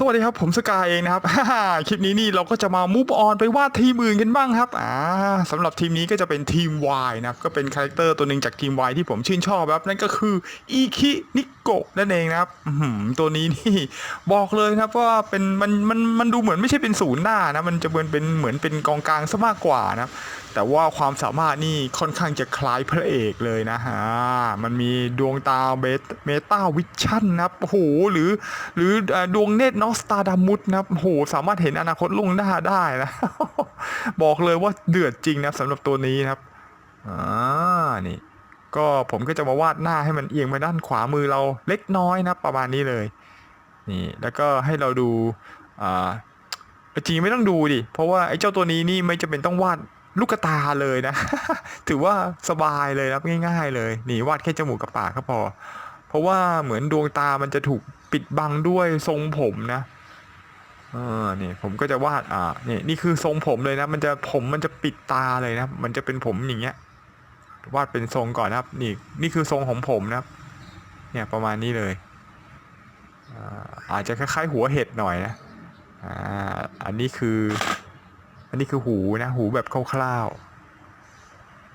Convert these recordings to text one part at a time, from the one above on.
สวัสดีครับผมสกายเองนะครับ คลิปนี้นี่เราก็จะมามูฟออนไปวาดทีมอื่นกันบ้างครับอ่าสำหรับทีมนี้ก็จะเป็นทีม Y นะครับก็เป็นคาแรคเตอร์ตัวหนึ่งจากทีม Y ที่ผมชื่นชอบครับ นั่นก็คืออีคินิโกะนั่นเองนะครับตัวนี้นี่บอกเลยครับว่าเป็นมันมันมันดูเหมือนไม่ใช่เป็นศูนย์หน้านะมันจะเหมือนเป็นเหมือนเป็นกองกลางซะมากกว่านะครับ แต่ว่าความสามารถนี่ค่อนข้างจะคล้ายพระเอกเลยนะฮะ มันมีดวงตาเบตเมตาวิชั่นนะโอ้โหหรือ หรือดวงเนตรนอสตาดามุสนะโอ้โหสามารถเห็นอนาคตล่วงหน้าได้นะ บอกเลยว่าเดือดจริงนะสำหรับตัวนี้นะครับอ่านี่ก็ผมก็จะมาวาดหน้าให้มันเอียงไปด้านขวามือเราเล็กน้อยนะประมาณนี้เลยนี่แล้วก็ให้เราดูอ่าจริงไม่ต้องดูดิเพราะว่าไอ้เจ้าตัวนี้นี่ไม่จำเป็นต้องวาด ลูกตาเลยนะ ถือว่าสบายเลยครับง่าย ๆ เลยนี่วาดแค่จมูกกับปากก็พอ เพราะว่าเหมือนดวงตามันจะถูกปิดบังด้วยทรงผมนะเออนี่ผมก็จะวาดอ่านี่นี่คือทรงผมเลยนะ มันจะผมมันจะปิดตาเลยนะ มันจะเป็นผมอย่างเงี้ยวาดเป็นทรงก่อนนะครับ นี่นี่คือทรงของผมนะครับ เนี่ยประมาณนี้เลยอ่าอาจจะคล้ายๆหัวเห็ดหน่อยนะอ่าอันนี้คือ อันนี้คือหูนะหูแบบคร่าว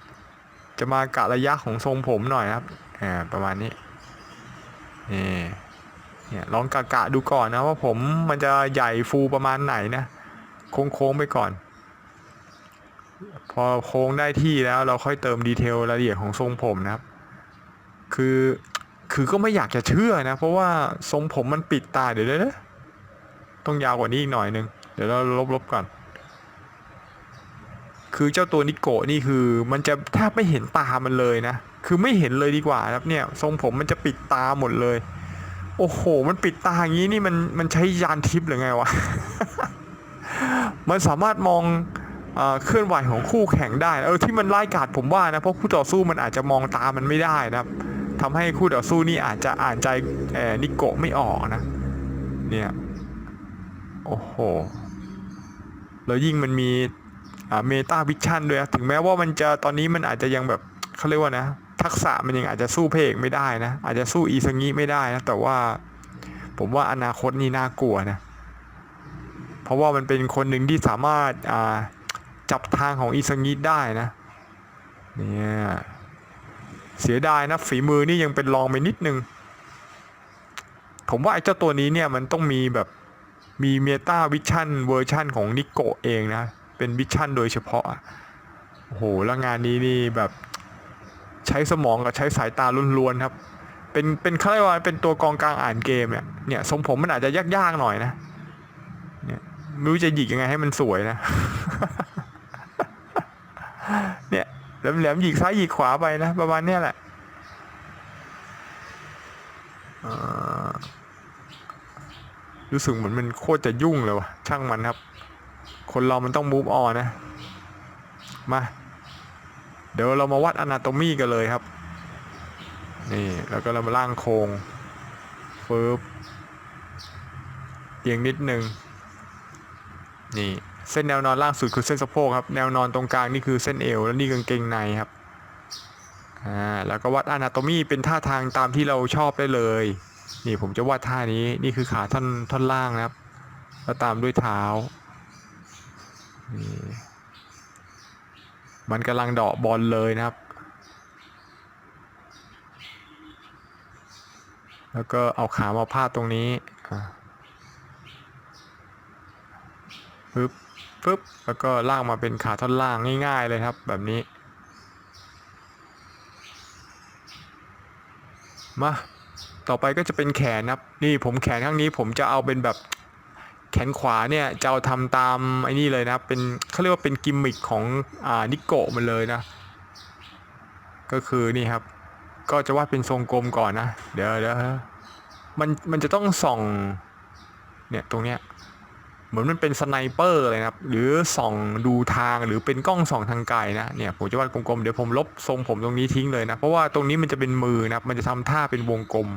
ๆ จะมากะระยะของทรงผมหน่อยครับอ่าประมาณนี้นี่เนี่ยลองกะกะดูก่อนนะว่าผมมันจะใหญ่ฟูประมาณไหนนะโค้งๆไปก่อน พอโค้งได้ที่แล้วเราค่อยเติมดีเทลรายละเอียดของทรงผมนะครับ คือคือก็ไม่อยากจะเชื่อนะ เพราะว่าทรงผมมันปิดตาเดี๋ยวนะต้องยาวกว่านี้อีกหน่อยนึง เดี๋ยวเราลบๆก่อน คือเจ้าตัวนิโกะนี่คือ มันจะแทบไม่เห็นตามันเลยนะ คือไม่เห็นเลยดีกว่าครับเนี่ย ทรงผมมันจะปิดตาหมดเลย โอ้โห มันปิดตาอย่างนี้นี่มันมันใช้ยานทิพย์หรือไงวะ มันสามารถมองเอ่อเคลื่อนไหวของคู่แข่งได้ เออที่มันไล่กาดผมว่านะ เพราะคู่ต่อสู้มันอาจจะมองตามันไม่ได้นะครับทำให้คู่ต่อสู้นี่อาจจะอ่านใจเอ่อนิโกะไม่ออกนะ เนี่ย โอ้โห แล้วยิ่งมันมี เมตาวิชั่นด้วยถึงแม้ว่ามันจะตอนนี้มันอาจจะยังแบบเขาเรียกว่านะ ทักษะมันยังอาจจะสู้เพกไม่ได้นะ อาจจะสู้อีซังิไม่ได้นะ แต่ว่าผมว่าอนาคตนี่น่ากลัวนะ เพราะว่ามันเป็นคนหนึ่งที่สามารถาจับทางของอีซังิได้นะเนี่ยเสียดายนะฝีมือนี่ยังเป็นรองไปนิดนึง ผมว่าไอ้เจ้าตัวนี้เนี่ยมันต้องมีแบบมีเมตาวิชั่นเวอร์ชั่นของนิโกเองนะ เป็นวิชั่นโดยเฉพาะโอ้โหแล้วงานนี้นี่แบบใช้สมองกับใช้สายตาล้วนๆครับ เป็นเป็นเขาเรียกว่าเป็นตัวกองกลางอ่านเกมเนี่ยเนี่ยทรงผมมันอาจจะยากๆหน่อยนะเนี่ยไม่รู้จะหยิกยังไงให้มันสวยนะ เนี่ยแหลมๆหยิกซ้ายหยิกขวาไปนะ ประมาณเนี้ยแหละอ่ารู้สึกเหมือนมันโคตรจะยุ่งเลยวะช่างมันครับ คนเรามันต้องมูฟออนนะ มา เดี๋ยวเรามาวัดอนาโตมีกันเลยครับ นี่แล้วก็เรามาล่างโครงฟืบเอียงนิดนึง นี่เส้นแนวนอนล่างสุดคือเส้นสะโพกครับ แนวนอนตรงกลางนี่คือเส้นเอว แล้วนี่กางเกงในครับ อ่า แล้วก็วัดอนาโตมีเป็นท่าทางตามที่เราชอบได้เลย นี่ผมจะวาดท่านี้ นี่คือขาท่อนท่อนล่างนะครับ แล้วตามด้วยเท้า มันกำลังเดาะบอลเลยนะครับ แล้วก็เอาขามาพาดตรงนี้อะปึ๊บปึ๊บ แล้วก็ลากมาเป็นขาท่อนล่างง่าย ๆ เลยครับ แบบนี้ มา ต่อไปก็จะเป็นแขนนะครับ นี่ผมแขนข้างนี้ผมจะเอาเป็นแบบ แขนขวาเนี่ยจะเอาทำตามไอ้นี่เลยนะเป็นเขาเรียกว่าเป็นกิมมิคของอ่านิโกะมันเลยนะ ก็คือนี่ครับ ก็จะวาดเป็นทรงกลมก่อนนะ เดี๋ยวเดี๋ยวมันมันจะต้องส่องเนี่ยตรงเนี้ยเหมือนมันเป็นสไนเปอร์เลยนะครับ หรือส่องดูทางหรือเป็นกล้องส่องทางไกลนะเนี่ยผมจะวาดกลมๆเดี๋ยวผมลบทรงผมตรงนี้ทิ้งเลยนะเพราะว่าตรงนี้มันจะเป็นมือนะครับมันจะทำท่าเป็นวงกลม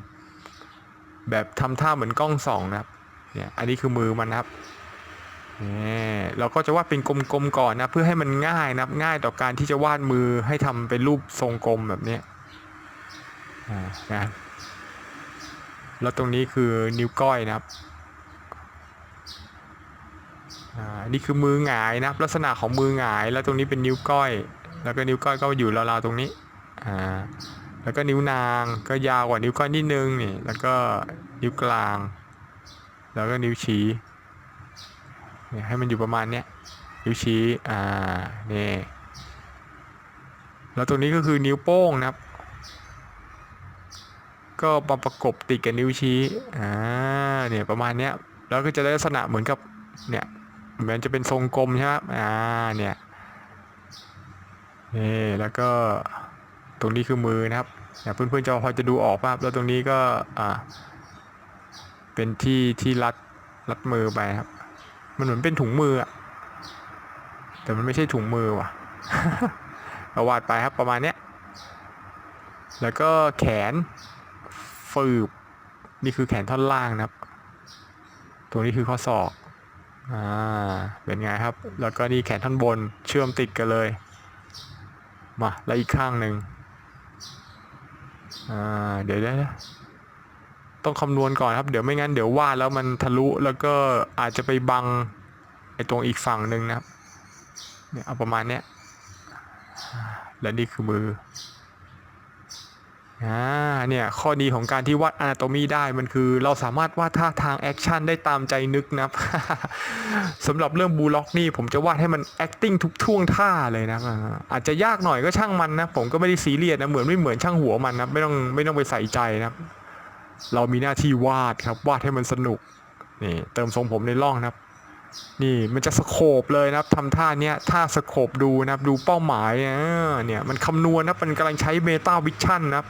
แบบทำท่าเหมือนกล้องส่องนะครับ เนี่ยอันนี้คือมือมันนะครับนี่เราก็จะวาดเป็นกลมๆก่อนนะเพื่อให้มันง่ายนะง่ายต่อการที่จะวาดมือให้ทำเป็นรูปทรงกลมแบบนี้อ่านะแล้วตรงนี้คือนิ้วก้อยนะครับนี่คือมือหงายนะครับ ลักษณะของมือหงาย แล้วตรงนี้เป็นนิ้วก้อย แล้วก็นิ้วก้อยก็อยู่ราวๆตรงนี้อ่าแล้วก็นิ้วนางก็ยาวกว่านิ้วก้อยนิดนึงนี่แล้วก็นิ้วกลาง แล้วก็นิ้วชี้เนี่ยให้มันอยู่ประมาณเนี้ยนิ้วชี้อ่านี่แล้วตรงนี้ก็คือนิ้วโป้งนะครับ ก็มาประกบติดกับนิ้วชี้อ่าเนี่ยประมาณเนี้ยแล้วก็จะได้ลักษณะเหมือนกับเนี่ยเหมือนจะเป็นทรงกลมใช่ไหมอ่าเนี่ยนี่แล้วก็ตรงนี้คือมือนะครับเนี่ยเพื่อนๆจะพอจะดูออกป่ะแล้วตรงนี้ก็อ่า เป็นที่ที่รัดรัดมือไปครับ มันเหมือนเป็นถุงมืออะแต่มันไม่ใช่ถุงมือว่ะเราวาดไปครับประมาณเนี้ยแล้วก็แขนฟืบนี่คือแขนท่อนล่างนะครับตรงนี้คือข้อศอกอ่าเป็นไงครับ แล้วก็นี่แขนท่อนบนเชื่อมติดกันเลยมาแล้วอีกข้างหนึ่งอ่าเดี๋ยวได้ ต้องคำนวณก่อนครับ เดี๋ยวไม่งั้นเดี๋ยววาดแล้วมันทะลุแล้วก็อาจจะไปบังไอ้ตรงอีกฝั่งหนึ่งนะครับเนี่ยเอาประมาณเนี้ยและนี่คือมืออ่าเนี่ยข้อดีของการที่วาด anatomy ได้มันคือเราสามารถวาดท่าทางแอคชั่นได้ตามใจนึกนะครับสำหรับเรื่องบูล็อกนี่ผมจะวาดให้มัน acting ทุกท่วงท่าเลยนะอาอาจจะยากหน่อยก็ช่างมันนะ ผมก็ไม่ได้ซีเรียสนะเหมือนไม่เหมือนช่างหัวมันนะไม่ต้องไม่ต้องไปใส่ใจนะครับ เรามีหน้าที่วาดครับ วาดให้มันสนุกนี่เติมทรงผมในร่องนะครับ นี่มันจะสโคบเลยนะครับทำท่าเนี้ยท่าสโคบดูนะครับ ดูเป้าหมายเนี่ยมันคำนวณนะมันกำลังใช้เมตาวิชั่นนะครับ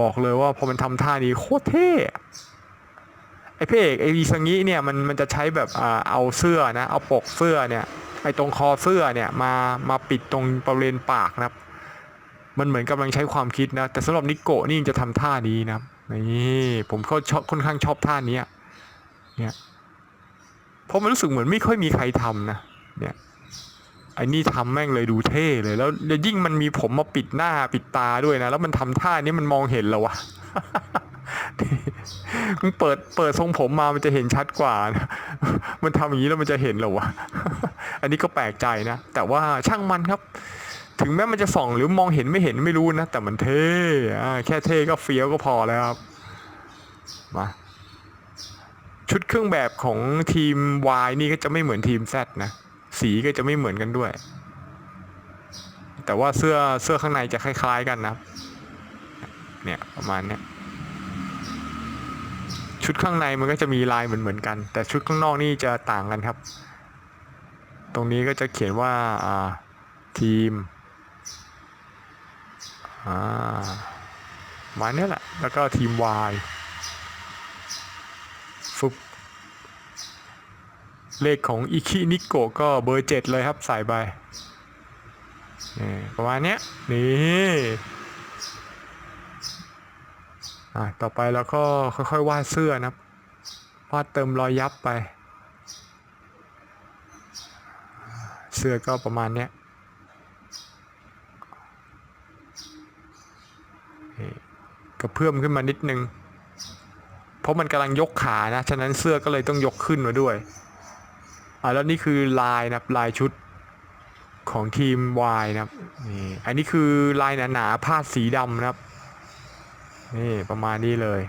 บอกเลยว่าพอมันทำท่านี้โคตรเท่ไอ้พระเอกไอ้วีสังงี้เนี่ยมันมันจะใช้แบบอ่าเอาเสื้อนะเอาปกเสื้อเนี่ยไอ้ตรงคอเสื้อเนี่ยมามาปิดตรงบริเวณปากนะครับ มันเหมือนกำลังใช้ความคิดนะ แต่สำหรับนิโกะนี่จะทำท่านี้นะนี่ผมก็ชอบค่อนข้างชอบท่านี้เนี่ยเพราะมันรู้สึกเหมือนไม่ค่อยมีใครทำนะเนี่ยไอ้นี่ทำแม่งเลยดูเท่เลยแล้วแล้วยิ่งมันมีผมมาปิดหน้าปิดตาด้วยนะ แล้วมันทำท่านี้มันมองเห็นแล้ววะมึงเปิดเปิดทรงผมมามันจะเห็นชัดกว่านะมันทำอย่างนี้แล้วมันจะเห็นเหรอวะ อันนี้ก็แปลกใจนะ แต่ว่าช่างมันครับ ถึงแม้มันจะส่องหรือมองเห็นไม่เห็นไม่รู้นะ แต่มันเท่แค่เท่ก็เฟี้ยวก็พอแล้วครับมาชุดเครื่องแบบของทีม Y นี่ก็จะไม่เหมือนทีม Z นะ สีก็จะไม่เหมือนกันด้วย แต่ว่าเสื้อเสื้อข้างในจะคล้าย ๆ กันนะเนี่ยประมาณเนี้ยชุดข้างในมันก็จะมีลายเหมือนเหมือนๆกัน แต่ชุดข้างนอกนี่จะต่างกันครับ ตรงนี้ก็จะเขียนว่าทีม อ่ามาเนี้ยแหละ แล้วก็ทีม Y ฟึบเลขของอิคินิโกะก็เบอร์เจ็ดเลยครับ ใส่ไปประมาณเนี้ยนี่อะต่อไปเราก็ค่อยๆวาดเสื้อนะครับวาดเติมรอยยับไป เสื้อก็ประมาณเนี้ย กระเพื่มขึ้นมานิดนึง เพราะมันกำลังยกขานะ ฉะนั้นเสื้อก็เลยต้องยกขึ้นมาด้วย อ่าแล้วนี่คือลายนะลายชุดของทีม Y นะครับนี่อันนี้คือลายหนาๆพาสีดำนะครับ นี่ประมาณนี้เลย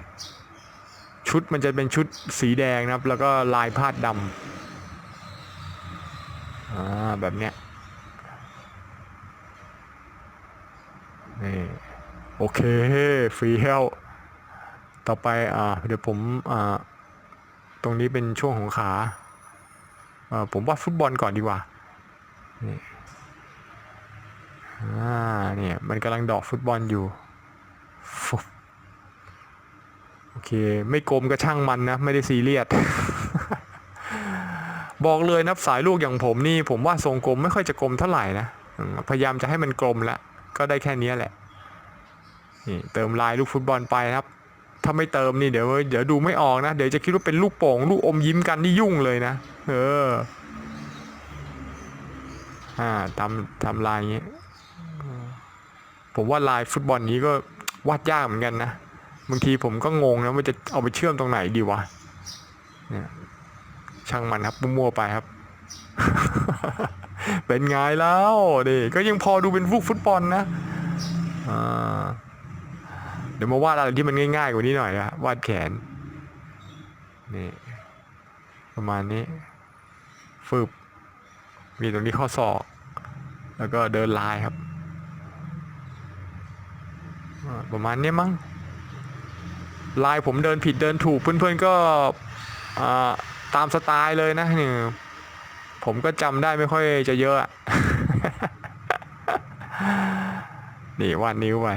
ชุดมันจะเป็นชุดสีแดงนะครับ แล้วก็ลายพาดดำอ่าแบบเนี้ยนี่ โอเคฟรีเฮลต่อไปอ่าเดี๋ยวผมอ่าตรงนี้เป็นช่วงของขาอ่าผมวาดฟุตบอลก่อนดีกว่านี่อ่าเนี่ยมันกำลังดอกฟุตบอลอยู่ฟุโอเค ไม่กลมก็ช่างมันนะ ไม่ได้ซีเรียสบอกเลยนะสายลูกอย่างผมนี่ ผมว่าทรงกลมไม่ค่อยจะกลมเท่าไหร่นะ พยายามจะให้มันกลมล้วก็ได้แค่นี้แหละ นี่เติมลายลูกฟุตบอลไปครับ ถ้าไม่เติมนี่เดี๋ยวเดี๋ยวดูไม่ออกนะ เดี๋ยวจะคิดว่าเป็นลูกโป่งลูกอมยิ้มกันนี่ยุ่งเลยนะ เออ อ่าทำทำลายอย่างนี้ผมว่าลายฟุตบอลนี้ก็วาดยากเหมือนกันนะ บางทีผมก็งงนะว่าจะเอาไปเชื่อมตรงไหนดีวะเนี่ยช่างมันครับมั่วๆไปครับ เป็นไงแล้วนี่ก็ยังพอดูเป็นฟุกฟุตบอลนะ อ่า ดี๋ยวมาวาดอะไรที่มันง่ายๆกว่านี้หน่อยนะวาดแขนนี่ประมาณนี้ฟืบมีตรงนี้ข้อศอกแล้วก็เดินลายครับ ประมาณนี้มั้งลายผมเดินผิดเดินถูกเพื่อนๆก็ตามสไตล์เลยนะนี่ผมก็จำได้ไม่ค่อยจะเยอะนี่วาดนิ้วไป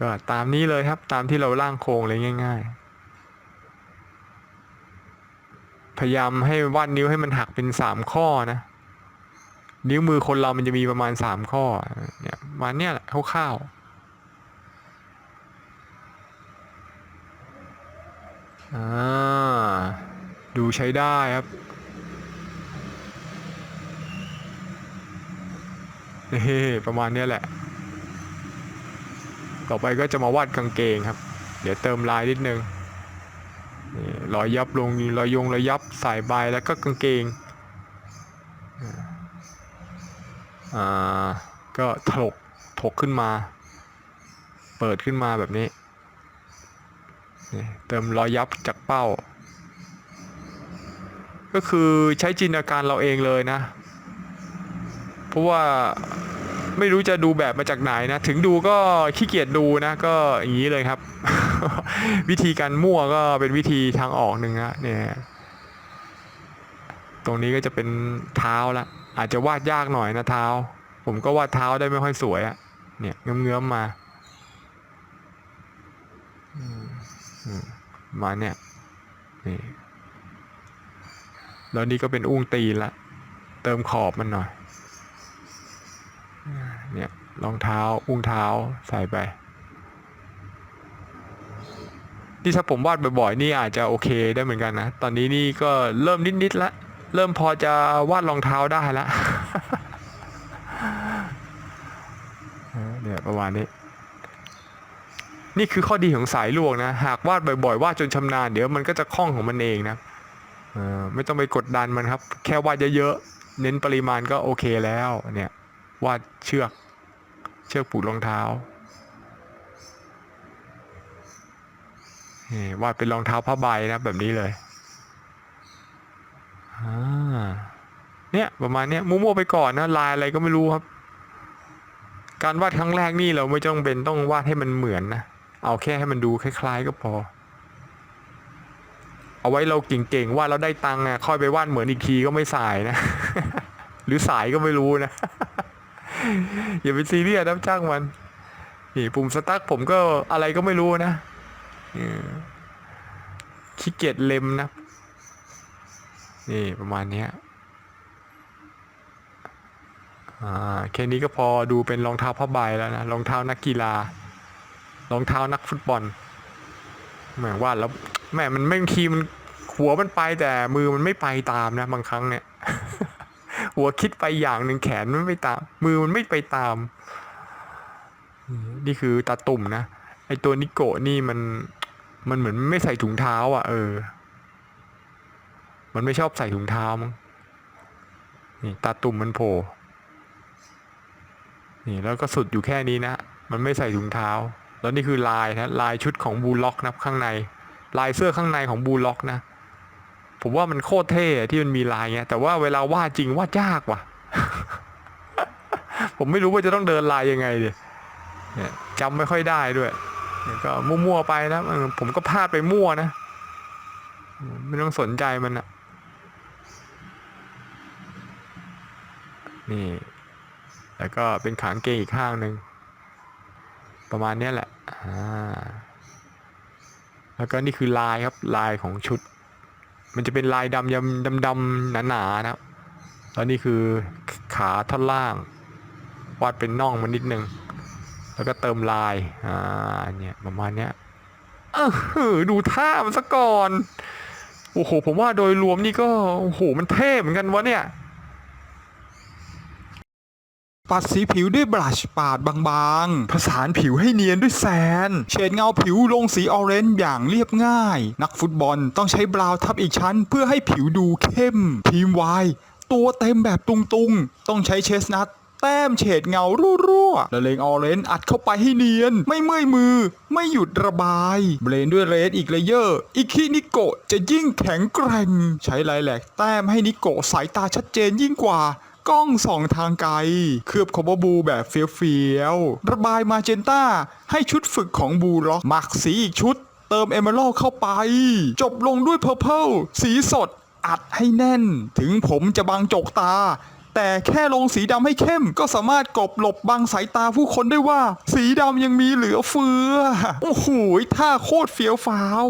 ก็ตามนี้เลยครับตามที่เราร่างโครงเลยง่าย ๆ พยายามให้วาดนิ้วให้มันหักเป็นสามข้อนะ นิ้วมือคนเรามันจะมีประมาณสามข้อเนี่ยประมาณเนี้ยแหละคร่าวๆอ่าดูใช้ได้ครับเฮ้ประมาณนี้แหละ ต่อไปก็จะมาวาดกางเกงครับ เดี๋ยวเติมลายนิดนึงรอยยับลงรอยยงรอยยับสายใบแล้วก็กางเกงอ่าก็ถลกถกขึ้นมา เปิดขึ้นมาแบบนี้ เติมรอยยับจากเป้า ก็คือใช้จินตนาการเราเองเลยนะ เพราะว่า ไม่รู้จะดูแบบมาจากไหนนะ ถึงดูก็ขี้เกียจดูนะ ก็อย่างนี้เลยครับ วิธีการมั่วก็เป็นวิธีทางออกหนึ่งนะเนี่ยตรงนี้ก็จะเป็นเท้าละอาจจะวาดยากหน่อยนะเท้า ผมก็วาดเท้าได้ไม่ค่อยสวยอะเนี่ยเงื้อมๆมามอืมมาเนี่ยนี่แล้วนี่ก็เป็นอุ้งตีนละ เติมขอบมันหน่อย เนี่ยรองเท้าอุ้งเท้าใส่ไปนี่ถ้าผมวาดบ่อยๆนี่อาจจะโอเคได้เหมือนกันนะ ตอนนี้นี่ก็เริ่มนิดๆละ เริ่มพอจะวาดรองเท้าได้ละเนี่ยประมาณนี้ นี่คือข้อดีของสายลวกนะ หากวาดบ่อยๆวาดจนชำนาญเดี๋ยวมันก็จะคล่องของมันเองนะไม่ต้องไปกดดันมันครับ แค่วาดเยอะๆเน้นปริมาณก็โอเคแล้ว เนี่ยวาดเชือก เชือกผูกรองเท้าวาดเป็นรองเท้าผ้าใบนะแบบนี้เลยเนี่ยประมาณเนี้ยมั่วๆไปก่อนนะลายอะไรก็ไม่รู้ครับ การวาดครั้งแรกนี่เราไม่จำเป็นต้องวาดให้มันเหมือนนะเอาแค่ให้มันดูคล้าย ๆ ก็พอ เอาไว้เราเก่งๆวาดเราได้ตังค์อะค่อยไปวาดเหมือนอีกทีก็ไม่สายนะ หรือสายก็ไม่รู้นะ อย่าไปซีเรียสนะจ้างมัน นี่ปุ่มสตาร์ทผมก็อะไรก็ไม่รู้นะขี้เกียจเล็มนะ นี่ประมาณนี้อ่าแค่นี้ก็พอดูเป็นรองเท้าผ้าใบแล้วนะ รองเท้านักกีฬารองเท้านักฟุตบอลแหมว่าแล้วแหมมันไม่บางทีมันหัวมันไปแต่มือมันไม่ไปตามนะบางครั้งเนี่ย หัวคิดไปอย่างหนึ่งแขนมันไม่ตาม มือมันไม่ไปตาม นี่คือตาตุ่มนะไอตัวนิโกะนี่มันมันเหมือนไม่ใส่ถุงเท้า อะ เออ มันไม่ชอบใส่ถุงเท้ามั้งนี่ตาตุ่มมันโผล่นี่แล้วก็สุดอยู่แค่นี้นะมันไม่ใส่ถุงเท้า แล้วนี่คือลายนะลายชุดของบูล็อกนะข้างใน ลายเสื้อข้างในของบูล็อกนะ ผมว่ามันโคตรเท่ที่มันมีลายเงี้ยแต่ว่าเวลาวาดจริงวาดยากว่ะ ผมไม่รู้ว่าจะต้องเดินลายยังไงดิเนี่ยจำไม่ค่อยได้ด้วยก็มั่วๆไปนะผมก็พลาดไปมั่วนะ ไม่ต้องสนใจมันอะนี่แล้วก็เป็นขางเกงอีกข้างหนึ่งประมาณนี้แหละ แล้วก็นี่คือลายครับลายของชุด มันจะเป็นลายดำยำดำดำๆหนาๆนะครับแล้วนี่คือขาท่อนล่าง วาดเป็นน่องมันนิดนึง แล้วก็เติมลาย อ่า เนี่ยประมาณเนี้ยเออดูท่ามันซะก่อน โอ้โห ผมว่าโดยรวมนี่ก็ โอ้โห มันเท่เหมือนกันวะเนี่ย ปัดสีผิวด้วยบลัชปาดบางๆ ผสานผิวให้เนียนด้วยแซน เฉดเงาผิวลงสีออเรนจ์อย่างเรียบง่าย นักฟุตบอลต้องใช้บราวน์ทับอีกชั้นเพื่อให้ผิวดูเข้ม ทีมวายตัวเต็มแบบตุงๆ ต้องใช้เชสนัทแต้มเฉดเงารั่วๆและเลงออเรนจ์อัดเข้าไปให้เนียน ไม่เมื่อยมือ ไม่หยุดระบาย เบรนด้วยเรดอีกเลเยอร์ อิคินิโกะจะยิ่งแข็งแกร่ง ใช้ไลแลกแต้มให้นิโกะสายตาชัดเจนยิ่งกว่า กล้องส่องทางไกล เคลือบคอมโบบูแบบเฟี้ยวๆ ระบายมาเจนต้า ให้ชุดฝึกของบูล็อกหมักสีอีกชุด เติมเอเมอรัลเข้าไป จบลงด้วยเพอร์เพลสีสด อัดให้แน่น ถึงผมจะบางจกตา แต่แค่ลงสีดำให้เข้ม ก็สามารถกบหลบบังสายตาผู้คนได้ว่า สีดำยังมีเหลือเฟือ โอ้โหท่าโคตรเฟี้ยวฟ้าว